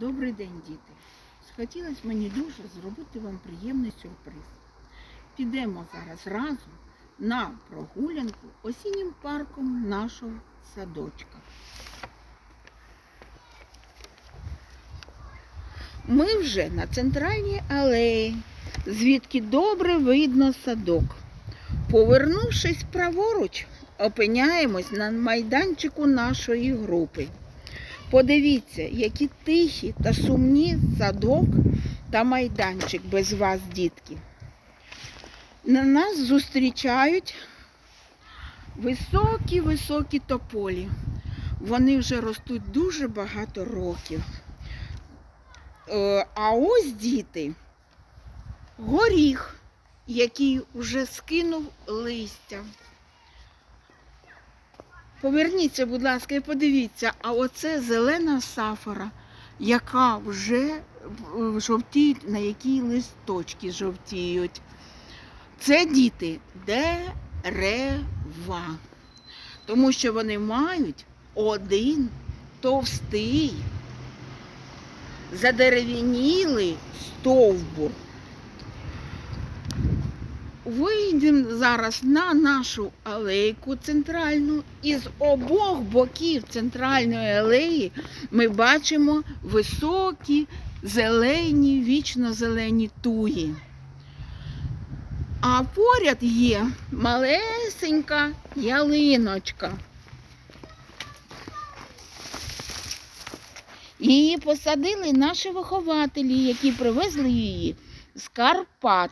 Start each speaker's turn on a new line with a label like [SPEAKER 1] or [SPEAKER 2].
[SPEAKER 1] Добрий день, діти. Схотілося мені дуже зробити вам приємний сюрприз. Підемо зараз разом на прогулянку осіннім парком нашого садочка. Ми вже на центральній алеї, звідки добре видно садок. Повернувшись праворуч, опиняємось на майданчику нашої групи. Подивіться, які тихі та сумні садок та майданчик без вас, дітки. На нас зустрічають високі-високі тополі. Вони вже ростуть дуже багато років. Е, А ось діти, горіх, який вже скинув листя. Поверніться, будь ласка, і подивіться, а оце зелена сафора, яка вже жовтіють, на якій листочки жовтіють. Це діти дерева, тому що вони мають один товстий, задерев'янілий стовбур. Вийдемо зараз на нашу алейку центральну, і з обох боків центральної алеї ми бачимо високі, зелені, вічно-зелені туї. А поряд є малесенька ялиночка. Її посадили наші вихователі, які привезли її з Карпат.